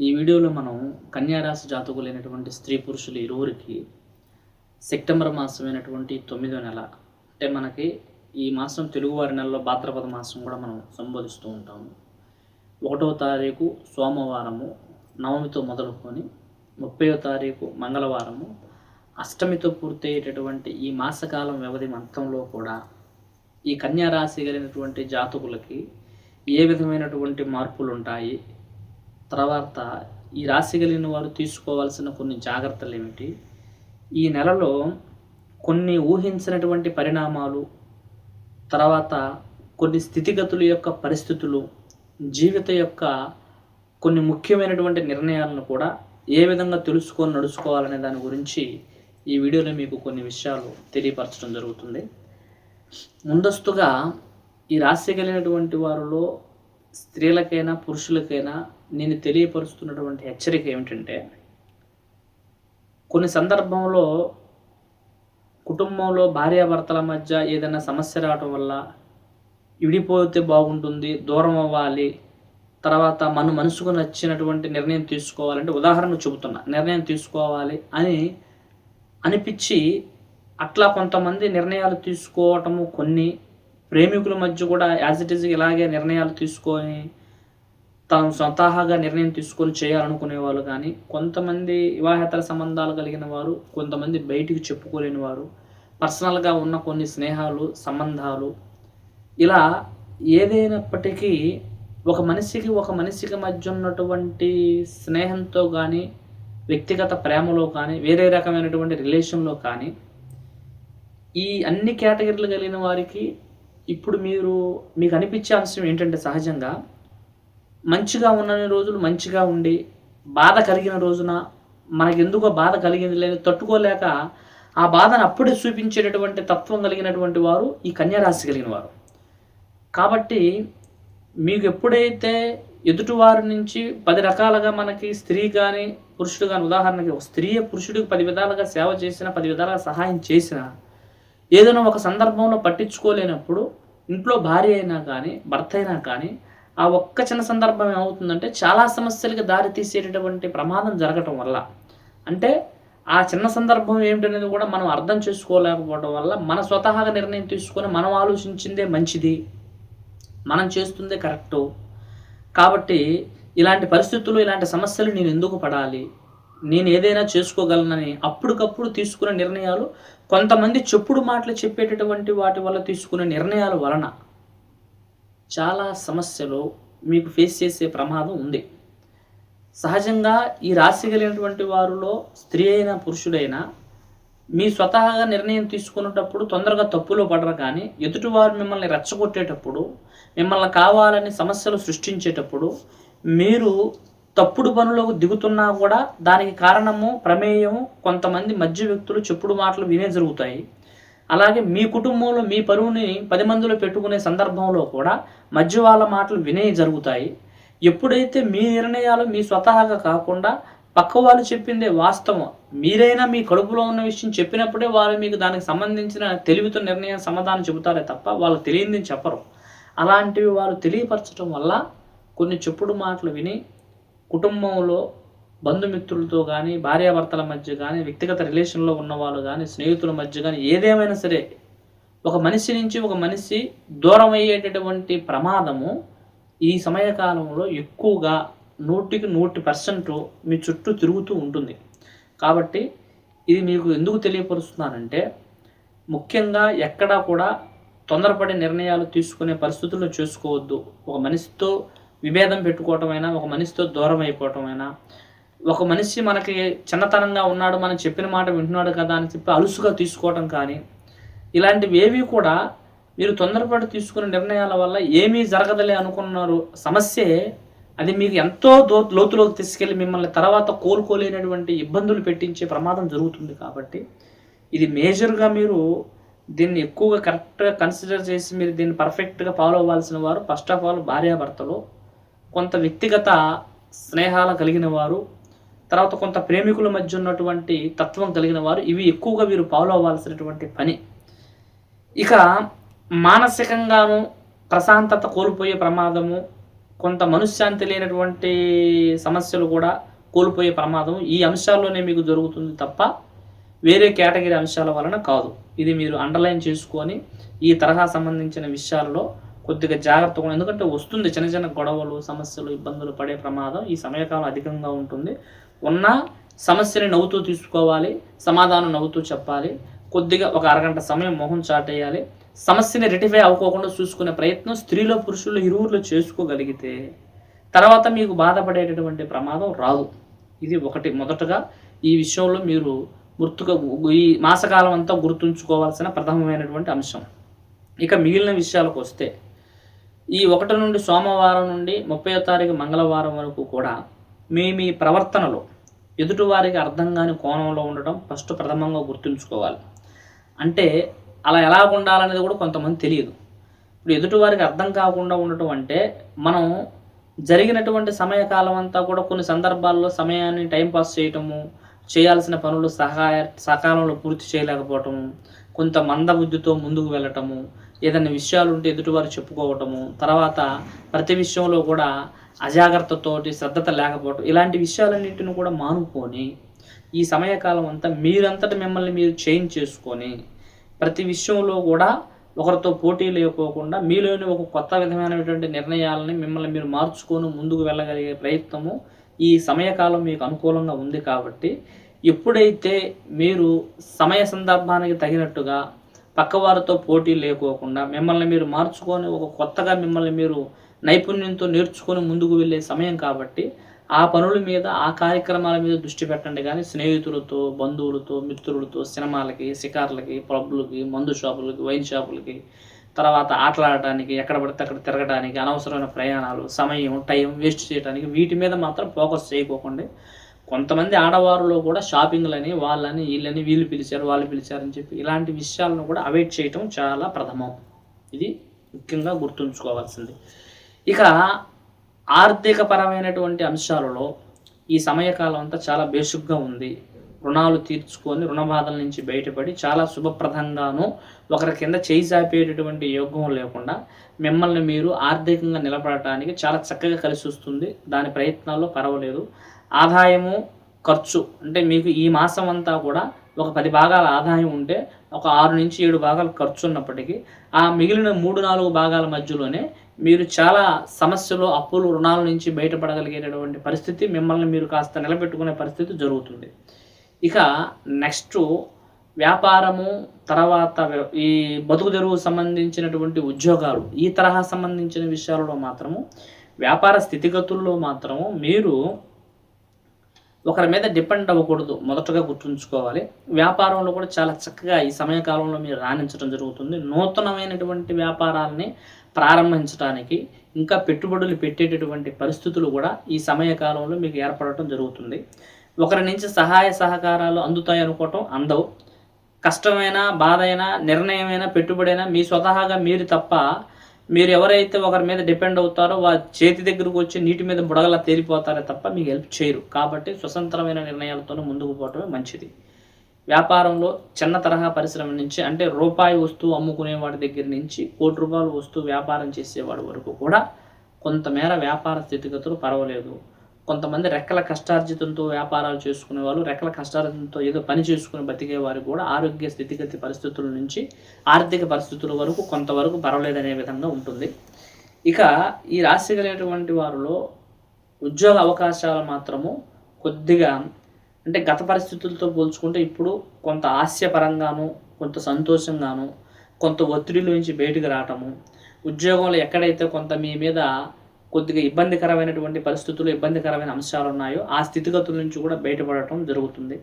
ఈ వీడియోలో మనం కన్యారాశి జాతకులైనటువంటి స్త్రీ పురుషులు ఇరువురికి సెప్టెంబర్ మాసమైనటువంటి తొమ్మిదో నెల అంటే మనకి ఈ మాసం తెలుగువారి నెలలో భాద్రపద మాసం కూడా మనం సంబోధిస్తూ ఉంటాము. ఒకటవ తారీఖు సోమవారము నవమితో మొదలుకొని ముప్పయో తారీఖు మంగళవారము అష్టమితో పూర్తయ్యేటటువంటి ఈ మాసకాలం వ్యవధి మొత్తంలో కూడా ఈ కన్యా రాశి కలిగినటువంటి జాతకులకి ఏ విధమైనటువంటి మార్పులు ఉంటాయి తర్వాత ఈ రాశి కలిగిన వారు తీసుకోవాల్సిన కొన్ని జాగ్రత్తలు ఏమిటి? ఈ నెలలో కొన్ని ఊహించినటువంటి పరిణామాలు తర్వాత కొన్ని స్థితిగతుల యొక్క పరిస్థితులు జీవిత యొక్క కొన్ని ముఖ్యమైనటువంటి నిర్ణయాలను కూడా ఏ విధంగా తెలుసుకొని నడుచుకోవాలనే దాని గురించి ఈ వీడియోలో మీకు కొన్ని విషయాలు తెలియపరచడం జరుగుతుంది. ముందస్తుగా ఈ రాశి కలిగినటువంటి వారిలో స్త్రీలకైనా పురుషులకైనా నేను తెలియపరుస్తున్నటువంటి హెచ్చరిక ఏమిటంటే కొన్ని సందర్భంలో కుటుంబంలో భార్యాభర్తల మధ్య ఏదైనా సమస్య రావటం వల్ల విడిపోతే బాగుంటుంది దూరం అవ్వాలి తర్వాత మన మనసుకు నచ్చినటువంటి నిర్ణయం తీసుకోవాలంటే ఉదాహరణకు చెబుతున్నా నిర్ణయం తీసుకోవాలి అని అనిపించి అట్లా కొంతమంది నిర్ణయాలు తీసుకోవటము కొన్ని ప్రేమికుల మధ్య కూడా యాజ్ ఇట్ ఈజ్ ఇలాగే నిర్ణయాలు తీసుకొని తాను స్వతహాగా నిర్ణయం తీసుకొని చేయాలనుకునే వాళ్ళు కానీ కొంతమంది వివాహేతర సంబంధాలు కలిగిన వారు కొంతమంది బయటికి చెప్పుకోలేని వారు పర్సనల్గా ఉన్న కొన్ని స్నేహాలు సంబంధాలు ఇలా ఏదైనప్పటికీ ఒక మనిషికి ఒక మనిషికి మధ్య ఉన్నటువంటి స్నేహంతో కానీ వ్యక్తిగత ప్రేమలో కానీ వేరే రకమైనటువంటి రిలేషన్లో కానీ ఈ అన్ని కేటగిరీలు కలిగిన వారికి ఇప్పుడు మీరు మీకు అనిపించే అంశం ఏంటంటే సహజంగా మంచిగా ఉన్నన్ని రోజులు మంచిగా ఉండి బాధ కలిగిన రోజున మనకెందుకో బాధ కలిగింది లేదు తట్టుకోలేక ఆ బాధను అప్పుడే చూపించేటటువంటి తత్వం కలిగినటువంటి వారు ఈ కన్యారాశి కలిగిన వారు. కాబట్టి మీకు ఎప్పుడైతే ఎదుటివారి నుంచి పది రకాలుగా మనకి స్త్రీ కానీ పురుషుడు కానీ ఉదాహరణకి స్త్రీ పురుషుడికి పది విధాలుగా సేవ చేసిన పది విధాలుగా సహాయం చేసినా ఏదైనా ఒక సందర్భంలో పట్టించుకోలేనప్పుడు ఇంట్లో భార్య అయినా కానీ భర్త అయినా కానీ ఆ ఒక్క చిన్న సందర్భం ఏమవుతుందంటే చాలా సమస్యలకు దారి తీసేటటువంటి ప్రమాదం జరగటం వల్ల. అంటే ఆ చిన్న సందర్భం ఏమిటనేది కూడా మనం అర్థం చేసుకోలేకపోవడం వల్ల మన స్వతహాగా నిర్ణయం తీసుకొని మనం ఆలోచించిందే మంచిది. మనం చేస్తుందే కరెక్టు. కాబట్టి ఇలాంటి పరిస్థితులు ఇలాంటి సమస్యలు నేను ఎందుకు పడాలి? నేను ఏదైనా చేసుకోగలనని అప్పటికప్పుడు తీసుకునే నిర్ణయాలు కొంతమంది చెప్పుడు మాటలు చెప్పేటటువంటి వాటి వల్ల తీసుకునే నిర్ణయాల వలన చాలా సమస్యలు మీకు ఫేస్ చేసే ప్రమాదం ఉంది. సహజంగా ఈ రాశి కలిగినటువంటి వారిలో స్త్రీ అయినా పురుషుడైనా మీ స్వతహాగా నిర్ణయం తీసుకునేటప్పుడు తొందరగా తప్పులో పడరు కానీ ఎదుటివారు మిమ్మల్ని రెచ్చగొట్టేటప్పుడు మిమ్మల్ని కావాలని సమస్యలు సృష్టించేటప్పుడు మీరు తప్పుడు పనులకు దిగుతున్నా కూడా దానికి కారణము ప్రమేయము కొంతమంది మధ్య వ్యక్తులు చెప్పుడు మాటలు వినే జరుగుతాయి. అలాగే మీ కుటుంబంలో మీ పరువుని పది మందిలో పెట్టుకునే సందర్భంలో కూడా మధ్య వాళ్ళ మాటలు వినే జరుగుతాయి. ఎప్పుడైతే మీ నిర్ణయాలు మీ స్వతహాగా కాకుండా పక్క వాళ్ళు చెప్పిందే వాస్తవం మీరైనా మీ కడుపులో ఉన్న విషయం చెప్పినప్పుడే వాళ్ళు మీకు దానికి సంబంధించిన తెలివితో నిర్ణయం సమాధానం చెబుతారే తప్ప వాళ్ళు తెలియదని చెప్పరు. అలాంటివి వాళ్ళు తెలియపరచడం వల్ల కొన్ని చెప్పుడు మాటలు విని కుటుంబంలో బంధుమిత్రులతో కానీ భార్యాభర్తల మధ్య కానీ వ్యక్తిగత రిలేషన్లో ఉన్నవాళ్ళు కానీ స్నేహితుల మధ్య కానీ ఏదేమైనా సరే ఒక మనిషి నుంచి ఒక మనిషి దూరం అయ్యేటటువంటి ప్రమాదము ఈ సమయకాలంలో ఎక్కువగా నూటికి నూటి పర్సెంట్ మీ చుట్టూ తిరుగుతూ ఉంటుంది. కాబట్టి ఇది మీకు ఎందుకు తెలియపరుస్తున్నానంటే ముఖ్యంగా ఎక్కడా కూడా తొందరపడే నిర్ణయాలు తీసుకునే పరిస్థితులను చేసుకోవద్దు. ఒక మనిషితో విభేదం పెట్టుకోవటమైనా ఒక మనిషితో దూరం అయిపోవటమైనా ఒక మనిషి మనకి చిన్నతనంగా ఉన్నాడు మనం చెప్పిన మాట వింటున్నాడు కదా అని చెప్పి అలుసుగా తీసుకోవటం కానీ ఇలాంటివి ఏవి కూడా మీరు తొందరపడి తీసుకునే నిర్ణయాల వల్ల ఏమీ జరగదులే అనుకున్నారు. సమస్యే అది మీకు ఎంతో దో లోతులోకి తీసుకెళ్ళి మిమ్మల్ని తర్వాత కోలుకోలేనటువంటి ఇబ్బందులు పెట్టించే ప్రమాదం జరుగుతుంది కాబట్టి ఇది మేజర్గా మీరు దీన్ని ఎక్కువగా కరెక్ట్గా కన్సిడర్ చేసి మీరు దీన్ని పర్ఫెక్ట్గా ఫాలో అవ్వాల్సిన వారు ఫస్ట్ ఆఫ్ ఆల్ భార్యాభర్తలు కొంత వ్యక్తిగత స్నేహాలు కలిగిన వారు తర్వాత కొంత ప్రేమికుల మధ్య ఉన్నటువంటి తత్వం కలిగిన వారు ఇవి ఎక్కువగా వీరు ఫాలో అవ్వాల్సినటువంటి పని. ఇక మానసికంగాను ప్రశాంతత కోల్పోయే ప్రమాదము కొంత మనశ్శాంతి లేనటువంటి సమస్యలు కూడా కోల్పోయే ప్రమాదం ఈ అంశాల్లోనే మీకు జరుగుతుంది తప్ప వేరే కేటగిరీ అంశాల వలన కాదు. ఇది మీరు అండర్లైన్ చేసుకొని ఈ తరహా సంబంధించిన విషయాలలో కొద్దిగా జాగ్రత్తగా ఎందుకంటే వస్తుంది చిన్న చిన్న గొడవలు సమస్యలు ఇబ్బందులు పడే ప్రమాదం ఈ సమయకాలం అధికంగా ఉంటుంది. ఉన్న సమస్యని నవ్వుతూ తీసుకోవాలి సమాధానం నవ్వుతూ చెప్పాలి కొద్దిగా ఒక అరగంట సమయం మొహం చాటేయాలి. సమస్యని రెటిఫై అవ్వకోకుండా చూసుకునే ప్రయత్నం స్త్రీలో పురుషులు ఇరువురులో చేసుకోగలిగితే తర్వాత మీకు బాధపడేటటువంటి ప్రమాదం రాదు. ఇది ఒకటి. మొదటగా ఈ విషయంలో మీరు గుర్తుగా ఈ మాసకాలం అంతా గుర్తుంచుకోవాల్సిన ప్రథమమైనటువంటి అంశం. ఇక మిగిలిన విషయాలకు వస్తే ఈ ఒకటి నుండి సోమవారం నుండి ముప్పై తారీఖు మంగళవారం వరకు కూడా మీ మీ ప్రవర్తనలో ఎదుటివారికి అర్థం కాని కోణంలో ఉండడం ఫస్ట్ ప్రథమంగా గుర్తుంచుకోవాలి. అంటే అలా ఎలా ఉండాలనేది కూడా కొంతమంది తెలియదు. ఇప్పుడు ఎదుటివారికి అర్థం కాకుండా ఉండటం అంటే మనం జరిగినటువంటి సమయకాలం అంతా కూడా కొన్ని సందర్భాల్లో సమయాన్ని టైంపాస్ చేయటము చేయాల్సిన పనులు సహాయ సకాలంలో పూర్తి చేయలేకపోవటము కొంత మంద బుద్ధితో ముందుకు వెళ్ళటము ఏదైనా విషయాలు ఉంటే ఎదుటివారు చెప్పుకోవటము తర్వాత ప్రతి విషయంలో కూడా అజాగ్రత్తతోటి శ్రద్ధత లేకపోవటం ఇలాంటి విషయాలన్నింటిని కూడా మానుకొని ఈ సమయకాలం అంతా మీరంతట మిమ్మల్ని మీరు చేంజ్ చేసుకొని ప్రతి విషయంలో కూడా ఒకరితో పోటీ లేకపోకుండా మీలోని ఒక కొత్త విధమైనటువంటి నిర్ణయాలని మిమ్మల్ని మీరు మార్చుకొని ముందుకు వెళ్ళగలిగే ప్రయత్నము ఈ సమయకాలం మీకు అనుకూలంగా ఉంది కాబట్టి ఎప్పుడైతే మీరు సమయ సందర్భానికి తగినట్టుగా పక్కవారితో పోటీ లేకోకుండా మిమ్మల్ని మీరు మార్చుకొని ఒక కొత్తగా మిమ్మల్ని మీరు నైపుణ్యంతో నేర్చుకొని ముందుకు వెళ్ళే సమయం కాబట్టి ఆ పనుల మీద ఆ కార్యక్రమాల మీద దృష్టి పెట్టండి. కానీ స్నేహితులతో బంధువులతో మిత్రులతో సినిమాలకి షికార్లకి పబ్లకి మందు షాపులకి వైన్ షాపులకి తర్వాత ఆటలాడటానికి ఎక్కడ పడితే అక్కడ తిరగడానికి అనవసరమైన ప్రయాణాలు సమయం టైం వేస్ట్ చేయడానికి వీటి మీద మాత్రం ఫోకస్ చేయకోకుండా కొంతమంది ఆడవారిలో కూడా షాపింగ్లని వాళ్ళని వీళ్ళని వీళ్ళు పిలిచారు వాళ్ళు పిలిచారని చెప్పి ఇలాంటి విషయాలను కూడా అవాయిడ్ చేయటం చాలా ప్రథమం. ఇది ముఖ్యంగా గుర్తుంచుకోవాల్సింది. ఇక ఆర్థిక పరమైనటువంటి అంశాలలో ఈ సమయకాలం అంతా చాలా బేసిక్గా ఉంది. రుణాలు తీర్చుకొని రుణ బాధల నుంచి బయటపడి చాలా శుభప్రదంగాను ఒకరి కింద చేయి చాపేటటువంటి యోగం లేకుండా మిమ్మల్ని మీరు ఆర్థికంగా నిలబడటానికి చాలా చక్కగా కలిసి వస్తుంది దాని ప్రయత్నాల్లో పర్వాలేదు. ఆదాయము ఖర్చు. అంటే మీకు ఈ మాసం అంతా కూడా ఒక పది భాగాల ఆదాయం ఉంటే ఒక ఆరు నుంచి ఏడు భాగాలు ఖర్చు ఉన్నప్పటికీ ఆ మిగిలిన మూడు నాలుగు భాగాల మధ్యలోనే మీరు చాలా సమస్యలు అప్పులు రుణాల నుంచి బయటపడగలిగేటటువంటి పరిస్థితి మిమ్మల్ని మీరు కాస్త నిలబెట్టుకునే పరిస్థితి జరుగుతుంది. ఇక నెక్స్ట్ వ్యాపారము తర్వాత ఈ బతుకు తెరువు సంబంధించినటువంటి ఉద్యోగాలు. ఈ తరహా సంబంధించిన విషయాలలో మాత్రము వ్యాపార స్థితిగతుల్లో మాత్రము మీరు ఒకరి మీద డిపెండ్ అవ్వకూడదు. మొదటగా గుర్తుంచుకోవాలి. వ్యాపారంలో కూడా చాలా చక్కగా ఈ సమయకాలంలో మీరు రాణించడం జరుగుతుంది. నూతనమైనటువంటి వ్యాపారాలని ప్రారంభించడానికి ఇంకా పెట్టుబడులు పెట్టేటటువంటి పరిస్థితులు కూడా ఈ సమయకాలంలో మీకు ఏర్పడటం జరుగుతుంది. ఒకరి నుంచి సహాయ సహకారాలు అందుతాయి అనుకోవటం అందవు. కష్టమైన బాధ అయినా నిర్ణయమైన పెట్టుబడైనా మీ స్వతహాగా మీరు తప్ప మీరు ఎవరైతే ఒకరి మీద డిపెండ్ అవుతారో వారి చేతి దగ్గరకు వచ్చి నీటి మీద బుడగలా తేలిపోతారే తప్ప మీకు హెల్ప్ చేయరు. కాబట్టి స్వతంత్రమైన నిర్ణయాలతోనే ముందుకు పోవటమే మంచిది. వ్యాపారంలో చిన్న తరహా పరిశ్రమ నుంచి అంటే రూపాయి వస్తువు అమ్ముకునే వాడి దగ్గర నుంచి కోటి రూపాయల వస్తువు వ్యాపారం చేసేవాడి వరకు కూడా కొంతమేర వ్యాపార స్థితిగతులు పర్వాలేదు. కొంతమంది రెక్కల కష్టార్జితంతో వ్యాపారాలు చేసుకునే వాళ్ళు రెక్కల కష్టార్జితంతో ఏదో పని చేసుకుని బతికే వారు కూడా ఆరోగ్య స్థితిగతి పరిస్థితుల నుంచి ఆర్థిక పరిస్థితుల వరకు కొంతవరకు పర్వాలేదనే విధంగా ఉంటుంది. ఇక ఈ రాశి కలిగినటువంటి వారిలో ఉద్యోగ అవకాశాలు మాత్రము కొద్దిగా అంటే గత పరిస్థితులతో పోల్చుకుంటే ఇప్పుడు కొంత హాస్యపరంగాను కొంత సంతోషంగాను కొంత ఒత్తిడిలోంచి బయటకు రావటము ఉద్యోగంలో ఎక్కడైతే కొంత మీ మీద కొద్దిగా ఇబ్బందికరమైనటువంటి పరిస్థితులు ఇబ్బందికరమైన అంశాలు ఉన్నాయో ఆ స్థితిగతుల నుంచి కూడా బయటపడటం జరుగుతుంది.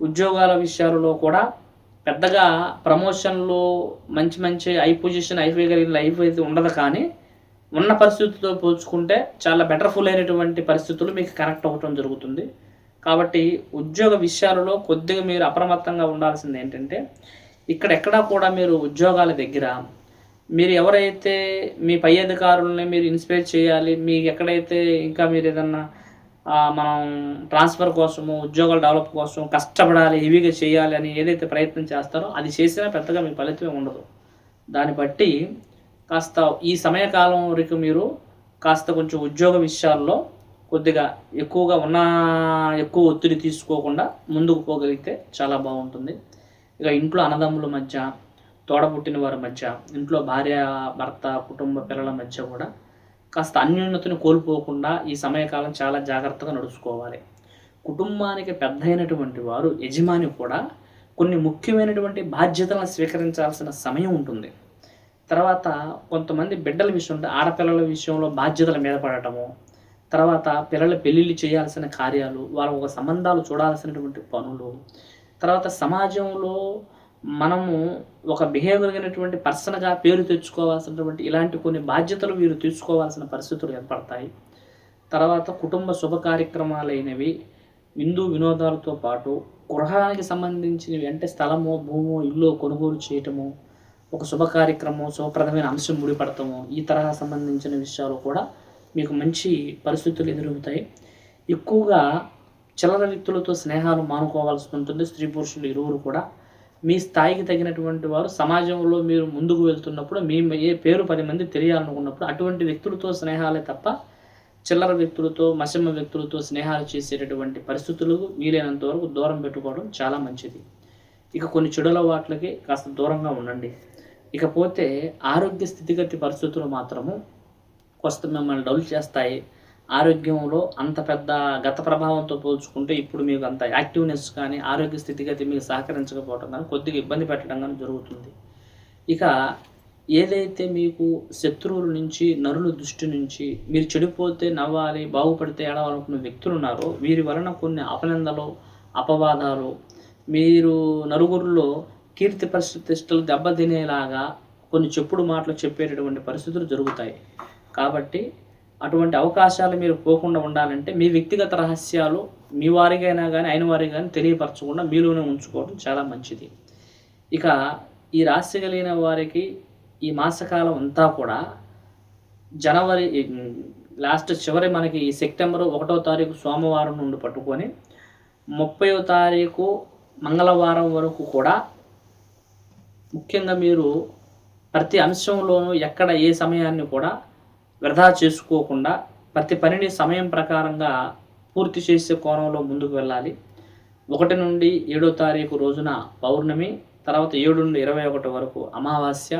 ఉద్యోగాల విషయాలలో కూడా పెద్దగా ప్రమోషన్లు మంచి మంచి హై పొజిషన్ హై కలిగిన లైఫ్ అయితే ఉండదు కానీ ఉన్న పరిస్థితులతో పోల్చుకుంటే చాలా బెటర్ఫుల్ అయినటువంటి పరిస్థితులు మీకు కనెక్ట్ అవ్వటం జరుగుతుంది. కాబట్టి ఉద్యోగ విషయాలలో కొద్దిగా మీరు అప్రమత్తంగా ఉండాల్సింది ఏంటంటే ఇక్కడెక్కడా కూడా మీరు ఉద్యోగాల దగ్గర మీరు ఎవరైతే మీ పై అధికారులని మీరు ఇన్స్పైర్ చేయాలి మీకు ఎక్కడైతే ఇంకా మీరు ఏదన్నా మనం ట్రాన్స్ఫర్ కోసము ఉద్యోగాల డెవలప్ కోసం కష్టపడాలి హెవీగా చేయాలి అని ఏదైతే ప్రయత్నం చేస్తారో అది చేసినా పెద్దగా మీ ఫలితమే ఉండదు. దాన్ని బట్టి కాస్త ఈ సమయకాలం వరకు మీరు కాస్త కొంచెం ఉద్యోగ విషయాల్లో కొద్దిగా ఎక్కువగా ఉన్న ఎక్కువ ఒత్తిడి తీసుకోకుండా ముందుకు పోగలిగితే చాలా బాగుంటుంది. ఇక ఇంట్లో అన్నదమ్ముల మధ్య తోడబుట్టిన వారి మధ్య ఇంట్లో భార్య భర్త కుటుంబ పిల్లల మధ్య కూడా కాస్త అన్యోన్యతను కోల్పోకుండా ఈ సమయకాలం చాలా జాగ్రత్తగా నడుచుకోవాలి. కుటుంబానికి పెద్ద అయినటువంటి వారు యజమాని కూడా కొన్ని ముఖ్యమైనటువంటి బాధ్యతలను స్వీకరించాల్సిన సమయం ఉంటుంది. తర్వాత కొంతమంది బిడ్డల విషయంలో ఆడపిల్లల విషయంలో బాధ్యతల మీద పడటము తర్వాత పిల్లల పెళ్ళిళ్ళు చేయాల్సిన కార్యాలు వాళ్ళ ఒక సంబంధాలు చూడాల్సినటువంటి పనులు తర్వాత సమాజంలో మనము ఒక బిహేవ్ అయినటువంటి పర్సన్గా పేరు తెచ్చుకోవాల్సినటువంటి ఇలాంటి కొన్ని బాధ్యతలు వీరు తీసుకోవాల్సిన పరిస్థితులు ఏర్పడతాయి. తర్వాత కుటుంబ శుభ కార్యక్రమాలైనవి విందు వినోదాలతో పాటు గృహానికి సంబంధించినవి అంటే స్థలము భూము ఇల్లు కొనుగోలు చేయటము ఒక శుభ కార్యక్రమం శుభప్రదమైన అంశం ముడిపడటము ఈ తరహా సంబంధించిన విషయాలు కూడా మీకు మంచి పరిస్థితులు ఎదురవుతాయి. ఎక్కువగా చిల్లర వ్యక్తులతో స్నేహాలు మానుకోవాల్సి ఉంటుంది. స్త్రీ పురుషులు ఇరువురు కూడా మీ స్థాయికి తగినటువంటి వారు సమాజంలో మీరు ముందుకు వెళ్తున్నప్పుడు మీ ఏ పేరు పది మంది తెలియాలనుకున్నప్పుడు అటువంటి వ్యక్తులతో స్నేహాలే తప్ప చిల్లర వ్యక్తులతో మసమ్మ వ్యక్తులతో స్నేహాలు చేసేటటువంటి పరిస్థితులు వీలైనంత వరకు దూరం పెట్టుకోవడం చాలా మంచిది. ఇక కొన్ని చెడుల వాటికి కాస్త దూరంగా ఉండండి. ఇకపోతే ఆరోగ్య స్థితిగతి పరిస్థితులు మాత్రము కొంత మిమ్మల్ని డౌల్ చేస్తాయి. ఆరోగ్యంలో అంత పెద్ద గత ప్రభావంతో పోల్చుకుంటే ఇప్పుడు మీకు అంత యాక్టివ్నెస్ కానీ ఆరోగ్య స్థితిగతి మీకు సహకరించకపోవడం కానీ కొద్దిగా ఇబ్బంది పెట్టడం కానీ జరుగుతుంది. ఇక ఏదైతే మీకు శత్రువుల నుంచి నరుల దృష్టి నుంచి మీరు చెడిపోతే నవ్వాలి బాగుపడితే ఏడవాలనుకున్న వ్యక్తులు ఉన్నారో వీరి వలన కొన్ని అపనిందలు అపవాదాలు మీరు నలుగురిలో కీర్తి ప్రతిష్టలు దెబ్బతినేలాగా కొన్ని చెప్పుడు మాటలు చెప్పేటటువంటి పరిస్థితులు జరుగుతాయి. కాబట్టి అటువంటి అవకాశాలు మీరు పోకుండా ఉండాలంటే మీ వ్యక్తిగత రహస్యాలు మీ వారికైనా కానీ అయిన వారికి కానీ తెలియపరచకుండా మీలోనే ఉంచుకోవడం చాలా మంచిది. ఇక ఈ రాశి కలిగిన వారికి ఈ మాసకాలం అంతా కూడా జనవరి లాస్ట్ చివరి మనకి ఈ సెప్టెంబర్ ఒకటో తారీఖు సోమవారం నుండి పట్టుకొని ముప్పయో తారీఖు మంగళవారం వరకు కూడా ముఖ్యంగా మీరు ప్రతి అంశంలోనూ ఎక్కడ ఏ సమయాన్ని కూడా వృధా చేసుకోకుండా ప్రతి పనిని సమయం ప్రకారంగా పూర్తి చేసే కోణంలో ముందుకు వెళ్ళాలి. ఒకటి నుండి ఏడో తారీఖు రోజున పౌర్ణమి తర్వాత ఏడు నుండి ఇరవై ఒకటి వరకు అమావాస్య.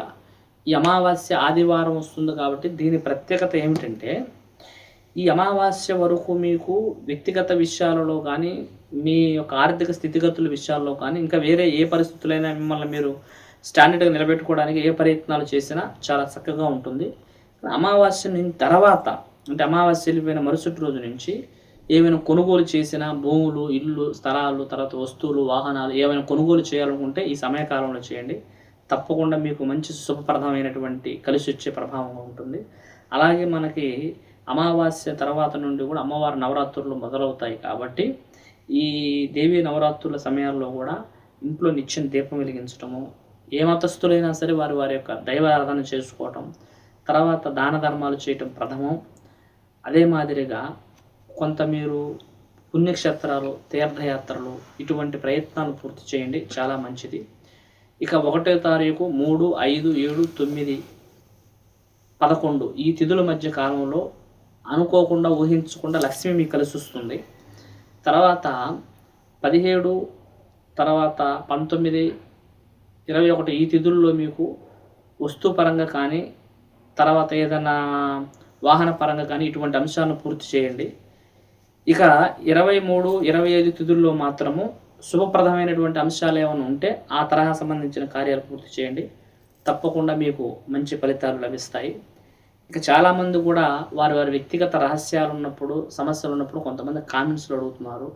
ఈ అమావాస్య ఆదివారం వస్తుంది కాబట్టి దీని ప్రత్యేకత ఏమిటంటే ఈ అమావాస్య వరకు మీకు వ్యక్తిగత విషయాలలో కానీ మీ యొక్క ఆర్థిక స్థితిగతుల విషయాల్లో కానీ ఇంకా వేరే ఏ పరిస్థితులైనా మిమ్మల్ని మీరు స్టాండర్డ్గా నిలబెట్టుకోవడానికి ఏ ప్రయత్నాలు చేసినా చాలా చక్కగా ఉంటుంది. అమావాస్య తర్వాత అంటే అమావాస్య వెళ్ళిపోయిన మరుసటి రోజు నుంచి ఏమైనా కొనుగోలు చేసిన భూములు ఇల్లు స్థలాలు తర్వాత వస్తువులు వాహనాలు ఏమైనా కొనుగోలు చేయాలనుకుంటే ఈ సమయకాలంలో చేయండి. తప్పకుండా మీకు మంచి శుభప్రదమైనటువంటి కలిసి వచ్చే ప్రభావం ఉంటుంది. అలాగే మనకి అమావాస్య తర్వాత నుండి కూడా అమ్మవారి నవరాత్రులు మొదలవుతాయి కాబట్టి ఈ దేవి నవరాత్రుల సమయాల్లో కూడా ఇంట్లో నిత్యం దీపం వెలిగించటము ఏ మతస్థులైనా సరే వారి వారి యొక్క దైవ ఆరాధన చేసుకోవటం తర్వాత దాన ధర్మాలు చేయటం ప్రథమం. అదే మాదిరిగా కొంత మీరు పుణ్యక్షేత్రాలు తీర్థయాత్రలు ఇటువంటి ప్రయత్నాలు పూర్తి చేయండి. చాలా మంచిది. ఇక ఒకటో తారీఖు మూడు ఐదు ఏడు తొమ్మిది పదకొండు ఈ తిథుల మధ్య కాలంలో అనుకోకుండా ఊహించకుండా లక్ష్మి మీకు కలిసి వస్తుంది. తర్వాత పదిహేడు తర్వాత పంతొమ్మిది ఇరవై ఒకటి ఈ తిథుల్లో మీకు వస్తుపరంగా కానీ తర్వాత ఏదైనా వాహన పరంగా కానీ ఇటువంటి అంశాలను పూర్తి చేయండి. ఇక ఇరవై మూడు ఇరవై ఐదు తిథుల్లో మాత్రము శుభప్రదమైనటువంటి అంశాలు ఏమైనా ఉంటే ఆ తరహా సంబంధించిన కార్యాలు పూర్తి చేయండి. తప్పకుండా మీకు మంచి ఫలితాలు లభిస్తాయి. ఇక చాలామంది కూడా వారి వారి వ్యక్తిగత రహస్యాలు ఉన్నప్పుడు సమస్యలు ఉన్నప్పుడు కొంతమంది కామెంట్స్లో అడుగుతున్నారు.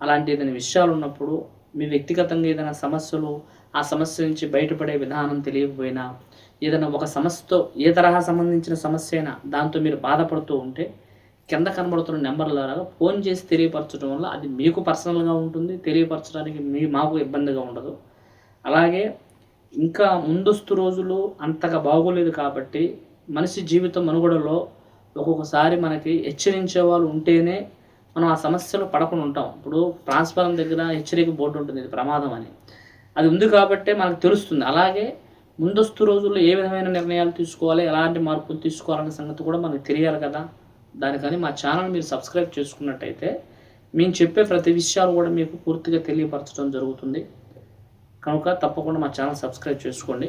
అలాంటి ఏదైనా విషయాలు ఉన్నప్పుడు మీ వ్యక్తిగతంగా ఏదైనా సమస్యలు ఆ సమస్య నుంచి బయటపడే విధానం తెలియకపోయినా ఏదైనా ఒక సమస్యతో ఏ తరహా సంబంధించిన సమస్య అయినా దాంతో మీరు బాధపడుతూ ఉంటే కింద కనబడుతున్న నెంబర్ల ద్వారా ఫోన్ చేసి తెలియపరచడం వల్ల అది మీకు పర్సనల్గా ఉంటుంది. తెలియపరచడానికి మీ మాకు ఇబ్బందిగా ఉండదు. అలాగే ఇంకా ముందస్తు రోజులు అంతగా బాగోలేదు కాబట్టి మనిషి జీవితం మనుగడలో ఒక్కొక్కసారి మనకి హెచ్చరించే వాళ్ళు ఉంటేనే మనం ఆ సమస్యలు పడకుండా ఉంటాం. ఇప్పుడు ట్రాన్స్ఫారం దగ్గర హెచ్చరిక బోర్డు ఉంటుంది. ఇది ప్రమాదం అని. అది ఉంది కాబట్టే మనకు తెలుస్తుంది. అలాగే ముందస్తు రోజుల్లో ఏ విధమైన నిర్ణయాలు తీసుకోవాలి ఎలాంటి మార్పులు తీసుకోవాలనే సంగతి కూడా మనకు తెలియాలి కదా. దానికని మా ఛానల్ మీరు సబ్స్క్రైబ్ చేసుకున్నట్టయితే మేము చెప్పే ప్రతి విషయాలు కూడా మీకు పూర్తిగా తెలియపరచడం జరుగుతుంది. కనుక తప్పకుండా మా ఛానల్ సబ్స్క్రైబ్ చేసుకోండి.